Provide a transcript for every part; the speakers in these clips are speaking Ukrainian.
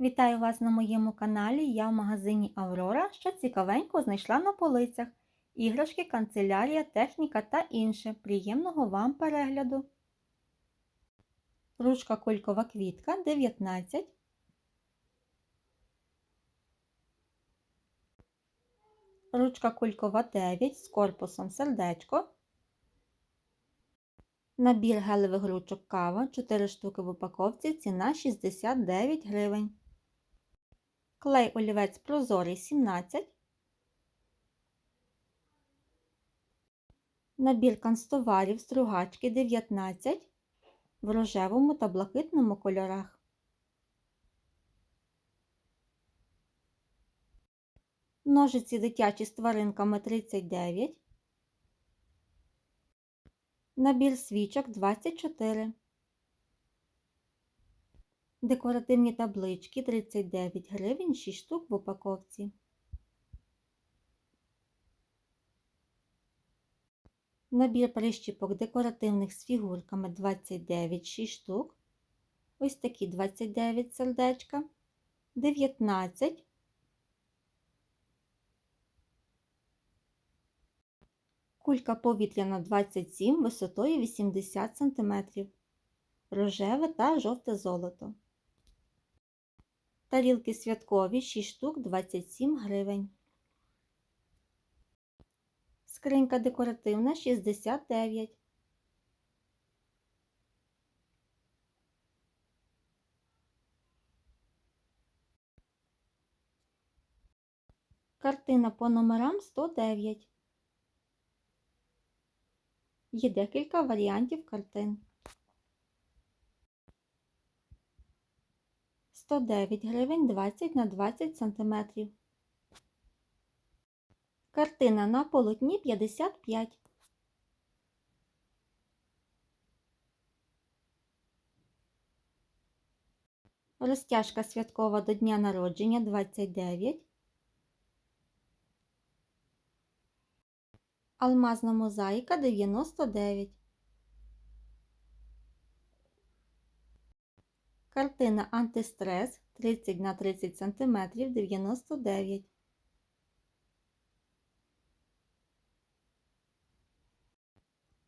Вітаю вас на моєму каналі. Я в магазині Аврора, що цікавенько знайшла на полицях. Іграшки, канцелярія, техніка та інше. Приємного вам перегляду. Ручка кулькова квітка 19. Ручка кулькова 9 з корпусом сердечко. Набір гелевих ручок кава 4 штуки в упаковці, ціна 69 гривень. Клей олівець прозорий 17. Набір канцтоварів стругачки 19 в рожевому та блакитному кольорах. Ножиці дитячі з тваринками 39. Набір свічок 24. Декоративні таблички 39 гривень 6 штук в упаковці. Набір прищіпок декоративних з фігурками 29 6 штук. Ось такі 29 сердечка, 19. Кулька повітряна 27 висотою 80 см. Рожеве та жовте золото. Тарілки святкові 6 штук 27 гривень. Скринька декоративна 69. Картина по номерам 109. Є декілька варіантів картин. 109 гривень 20 на 20 см. Картина на полотні 55. Розтяжка святкова до дня народження 29. Алмазна мозаїка 99. Картина антистрес 30 на 30 см 99.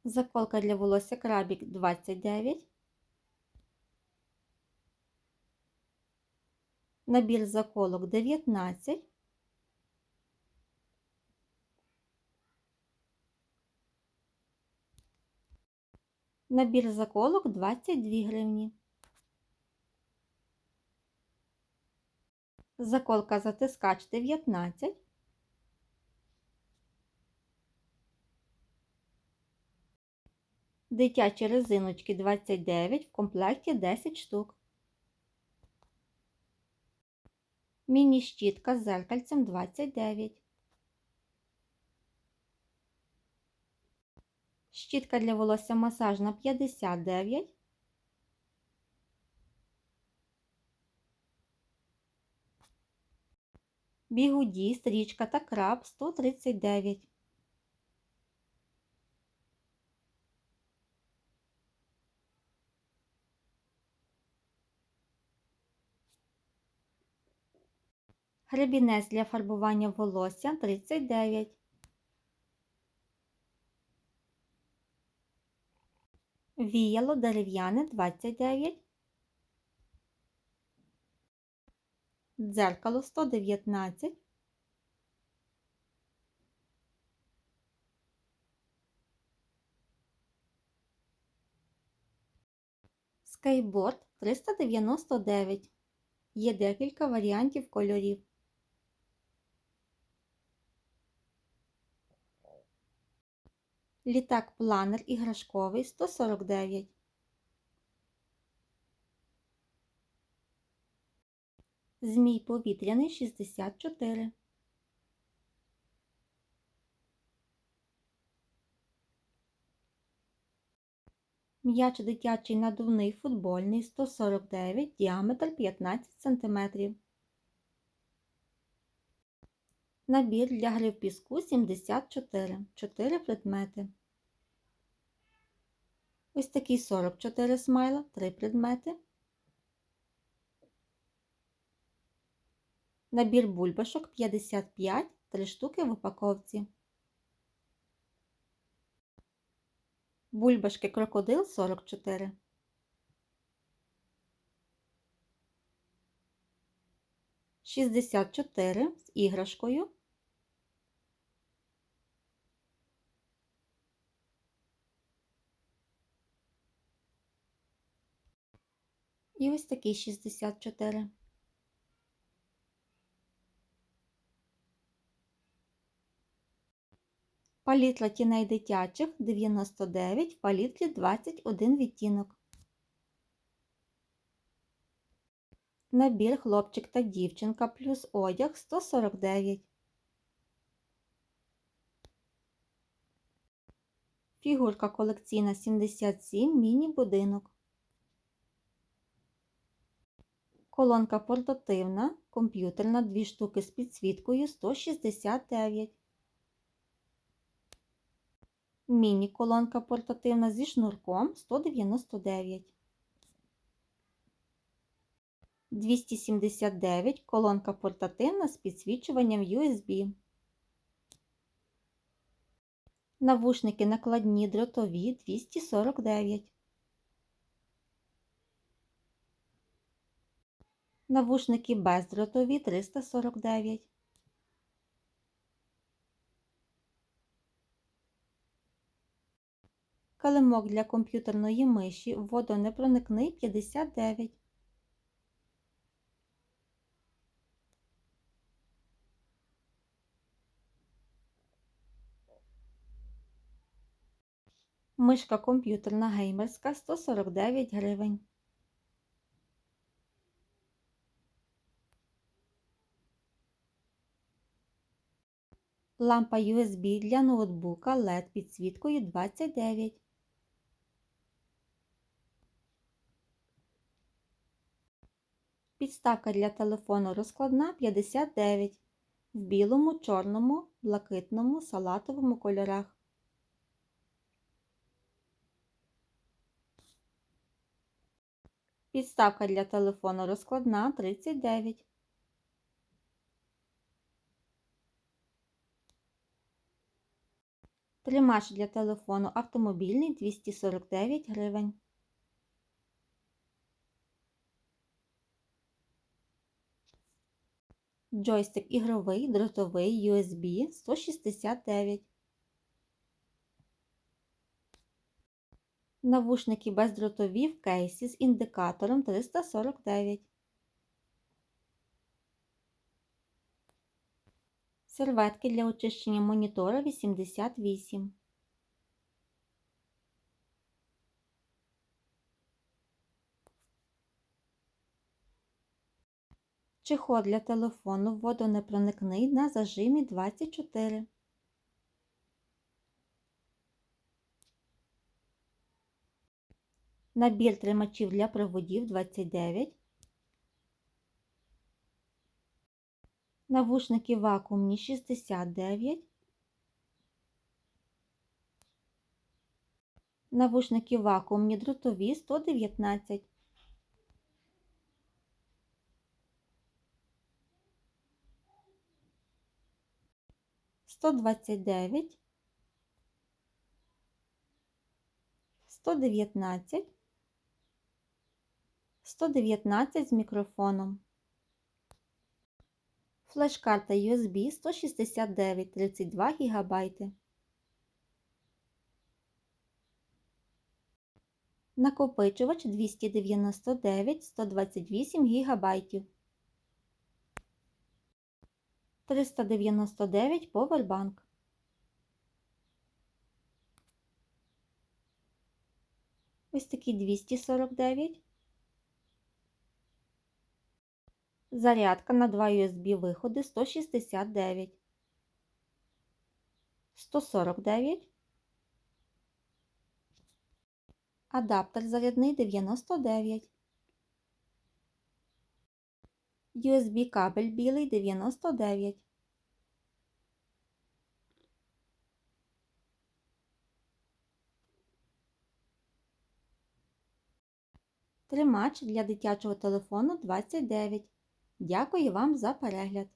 Заколка для волосся крабік 29. Набір заколок 19. Набір заколок 22 гривні. Заколка затискач 19. Дитячі резиночки 29, в комплекті 10 штук. Міні-щітка з зеркальцем 29. Щітка для волосся масажна 59. Бігуді, стрічка та краб 139. Гребінець для фарбування волосся 39. Віяло дерев'яне 29. Дзеркало 119. Скейтборд 399. Є декілька варіантів кольорів. Літак планер іграшковий 149. Змій повітряний 64. М'яч дитячий надувний футбольний 149, діаметр 15 см. Набір для гри в піску 74, 4 предмети. Ось такий 44 смайла, 3 предмети. Набір бульбашок 55, 3 штуки в упаковці. Бульбашки крокодил 44. Шістдесят чотири з іграшкою. І ось такий 64. Палітра тіней дитячих 99, в палітрі 21 відтінок. Набір хлопчик та дівчинка плюс одяг 149. Фігурка колекційна 77, міні-будинок. Колонка портативна, комп'ютерна 2 штуки з підсвіткою 169. Міні-колонка портативна зі шнурком 199. 279 колонка портативна з підсвічуванням USB. Навушники накладні дротові 249. Навушники бездротові 349. Килимок для комп'ютерної миші водонепроникний 59. Мишка комп'ютерна геймерська 149 гривень. Лампа USB для ноутбука LED підсвіткою 29. Підставка для телефону розкладна 59 в білому, чорному, блакитному, салатовому кольорах. Підставка для телефону розкладна 39. Тримач для телефону автомобільний 249 гривень. Джойстик ігровий, дротовий USB 169. Навушники бездротові в кейсі з індикатором 349. Серветки для очищення монітора 88. Чехол для телефону водонепроникний на зажимі 24. Набір тримачів для проводів 29. Навушники вакуумні 69. Навушники вакуумні дротові 119. Сто двадцять дев'ять, сто дев'ятнадцять, сто дев'ятнадцять з мікрофоном. Флеш-карта USB 169 32 ГБ. Накопичувач 299 128 ГБ. 399 повербанк. Ось такі 249. Зарядка на 2 USB виходи 169, 149, адаптер зарядний 99, USB кабель білий 99. Тримач для дитячого телефону 29. Дякую вам за перегляд!